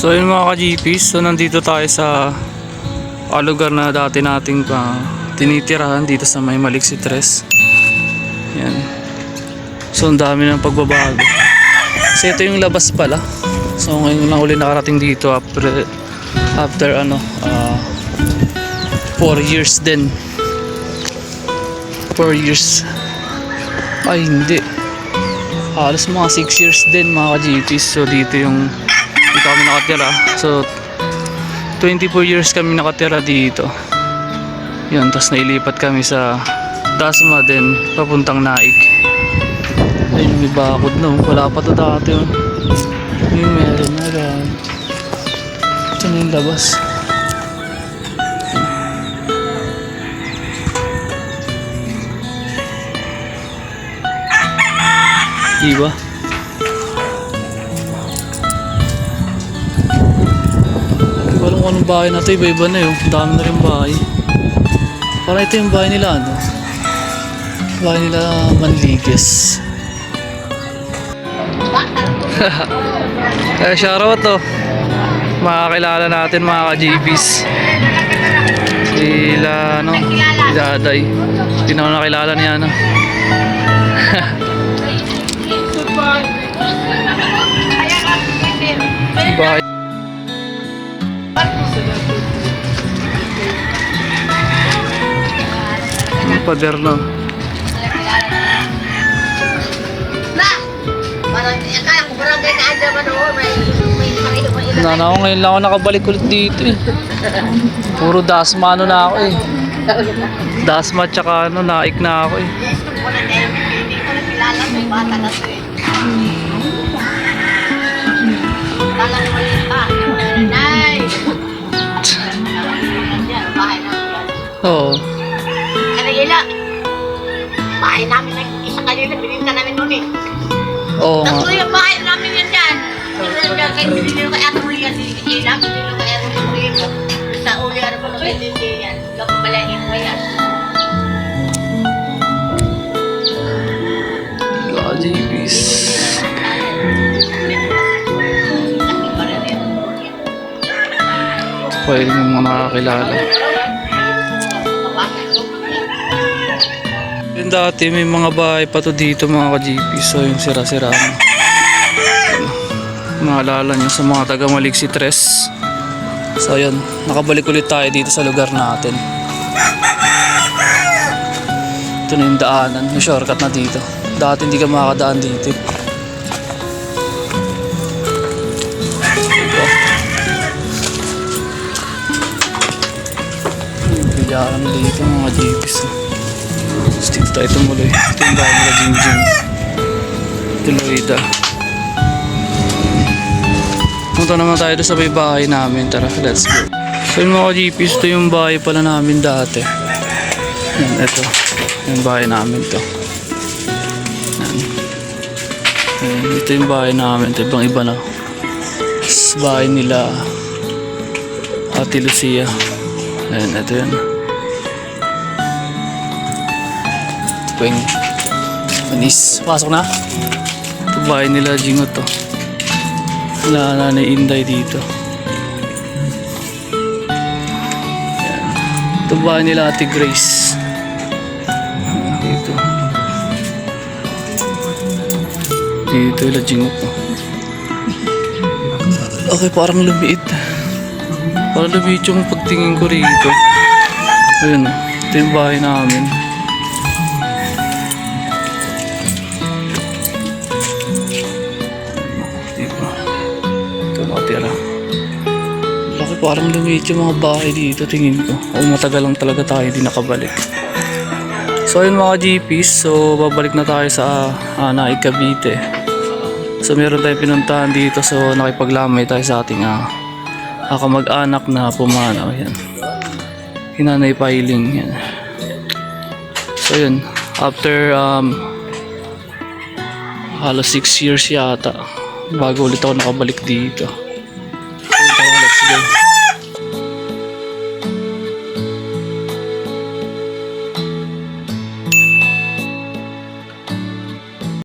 So yun mga ka-GPs, so nandito tayo sa ah, lugar na dati nating pa tinitirahan dito sa may Maliksi Tres. Yan. So ang dami ng pagbabago. So ito yung labas pala. So ngayon lang uli nakarating dito after after ano 4 years din. 4 years. Ay hindi. Halos mga 6 years din mga ka-GPs. So dito yung dito kami nakatira. So 24 years kami nakatira dito. Yun, tapos nailipat kami sa Dasma din, papuntang Naik. Ayun, may bakod no. Wala pa to dati. Oh. Yung meron, meron. Ito na yung labas. Diba? Alam kung anong bahay na to. Iba-iba na yun. Dami na rin bahay. Parang ito yung bahay nila, ano? Bahay nila Manligues. eh, shoutout to. Makakilala natin mga ka-GPs. Sila, ano? Si Daday. Hindi na ako nakilala niya, ano? pareho pa ilan. Nana ako ngayon lang ako nakabalik ulit dito eh. Puro dasma ano na ako eh. Dasma tsaka ano, naik na ako eh. Gusto ko na dahil hindi ko na kilala may bata na to eh. Oo. Kanila, bahay namin na isa kanila, bininta namin noon eh. Oo. Tatlo yung bahay namin yan dyan. Ito yan, kay binili ko kay Ato Muli yan, si Muli. Sa uli, ano ko na kay Lindy yan. Kapabalain ko yan. Yun. Pwede mo mga nakakilala. Yung dati may mga bahay pa to dito mga ka-GPs. So yung sira-sira na. Maalala nyo sa mga taga Maliksi Tres. So yun, nakabalik ulit tayo dito sa lugar natin. Ito na yung daanan, yung shortcut na dito. Dati hindi ka makakadaan dito. Ito. Bilaran dito mga jeeps. Dito tayo tumuloy. Ito yung bahay nila Jing Jing. Tuloida. Punta naman tayo sa may bahay namin. Tara, let's go. So yung mga jeeps, ito yung bahay pala namin dati. Yan, ito. Yung bahay namin to. Yan. Yan, ito yung bahay namin. Ito ibang iba na. Tapos bahay nila Ate Lucia. Ayan, ito yan. Yung manis. Pasok na. Ito bahay nila Jingo to. Wala nanay Inday dito. Ayan. Ito bahay nila Ate Grace. Dito. Dito yung Jingo to. Okay, parang lumiit. Parang lumiit yung pagtingin ko rito. Ayun, oh. ito yung bahay namin. Parang lumiit yung mga bahay dito, tingin ko. O matagal lang talaga tayo hindi nakabalik. So ayun mga GPs, so babalik na tayo sa uh, Naik Cavite. So meron tayong pinuntahan dito so nakipaglamay tayo sa ating ah uh, kamag-anak na pumanaw. Yan. Hinanay piling. Yan. So yun, after um, halos 6 years yata bago ulit ako nakabalik dito.